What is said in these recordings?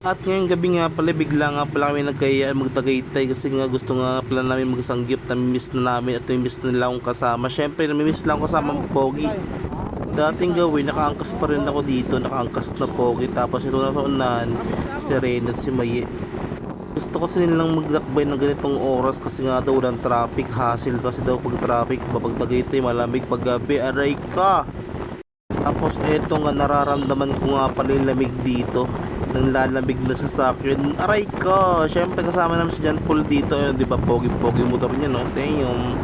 At ngayong gabi nga pala, bigla nga pala kami nagkaya magtagaytay kasi nga gusto nga pala namin magsanggip, namimiss na namin at namimiss na nila akong kasama. Siyempre, namimiss lang kasama Pogi. Dating gawin, nakaangkas pa rin ako dito, nakaangkas na Pogi. Tapos ito na sa unahan, si Ren at si Maye. Gusto kasi nilang maglakbay ng ganitong oras kasi nga daw walang traffic, hassle kasi daw pag traffic, pag malamig pag gabi, aray ka! Tapos eto nga nararamdaman ko nga pala yung lamig dito. Nang lalamig na sa sakyan. Aray ko! Siyempre kasama namin si John Paul dito. Ayun, di ba? Pogi-pogi mo daw niya, no? Damn.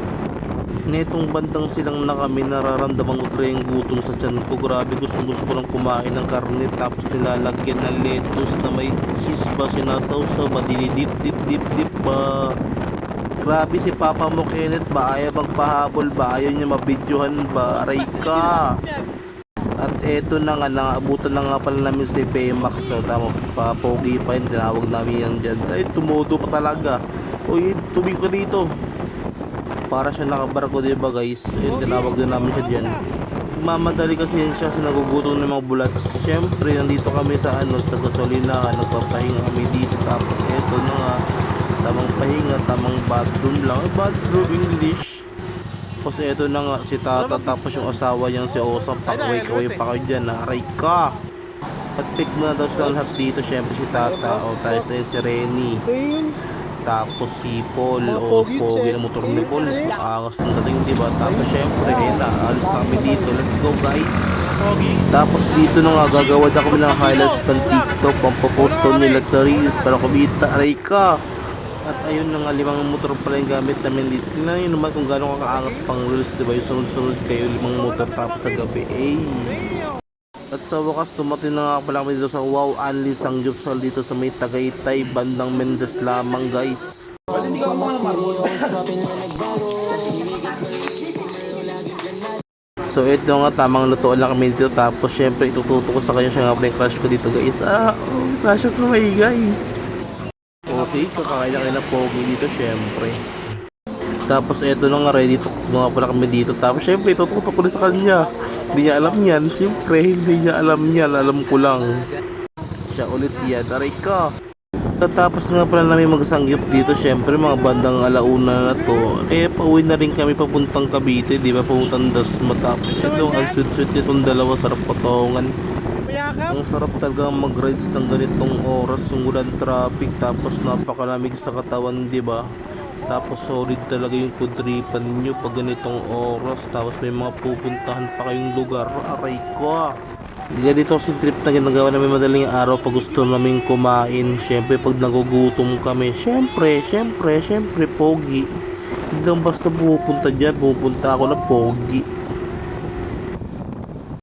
Netong bandang silang na kami, nararamdaman ko yung gutom sa tiyan ko. Grabe, gusto gusto ko lang kumain ng karne. Tapos nilalagyan ng lettuce na may cheese ba, sinasawsaw ba, dinidip, dip, dip, dip ba. Grabe si Papa mo, Kenneth ba? Ayaw magpahabol ba? Ayaw niya mabidyohan ba? Aray ka! At eto na nga, naabutan na nga pala namin si Baymax. So, tama pa, pogi pa yun. Tinawag namin yan dyan. Ay, tumudo pa talaga. Uy, tubig ka dito. Para siya nakabarko, di ba guys? Ayun, tinawag din namin siya dyan. Mamadali kasi yan siya sa nagugutom ng mga bulat. Siyempre, nandito kami sa ano, sa gasolina. Nagpapahinga kami dito. Tapos eto na nga, tamang pahinga, tamang bathroom lang. Bathroom English. Tapos eto na nga si Tata tapos yung asawa niyang si Osam pakaway-kaway pa kayo dyan aray ka. At pick mo na daw sila lahat dito syempre si Tata. O tayo sa si Renny tapos si Paul. O Pogi na motor ni Paul. angas ng dating diba tapos syempre ayun na. Alis kami dito. Let's go guys. Tapos dito na nga gagawa na kami ng highlights ng TikTok. Pampopost daw nila sa Reels para kumita. Aray ka at ayun na nga limang motor pala yung gamit namin dito. Tingnan nyo naman kung gaano kakaangas pang reels, di? Yung sunod-sunod kayo limang motor tapos sa gabi. Eh. At sa wakas, tumating na nga pala kami dito sa Wow Anli Sangyupsal dito sa may Tagaytay, bandang Mendes lamang guys. So ito nga tamang lutuan lang kami dito tapos syempre itututo ko sa kanya siya nga pala yung crush ko dito guys. Ah, oh, crush ko may guys. Okay, kakain lang kayo ng pogi dito syempre. Tapos eto na nga ready to cook mga pala kami dito. Tapos syempre itututo ko sa kanya. Hindi niya alam yan. Syempre hindi niya alam yan. Alam ko lang. Siya ulit yan. Aray ka. Tapos nga pala namin magsanggip dito, syempre mga bandang alauna na to. Kaya pauwi na rin kami papuntang Cavite, di ba? Papuntang Dasma. Tapos ito, ang sweet-sweet nitong dalawa, sarap patongan. Ang sarap talaga mag-rides ng ganitong oras, yung walang traffic, tapos napakalamig sa katawan, di ba? Tapos solid talaga yung kudripan nyo pag ganitong oras, tapos may mga pupuntahan pa kayong lugar. Aray ko! Ganito kasi trip na ginagawa namin madaling araw pag gusto namin kumain. Siyempre pag nagugutom kami, siyempre, siyempre, siyempre, pogi. Hindi lang basta pupunta dyan, pupunta ako na pogi.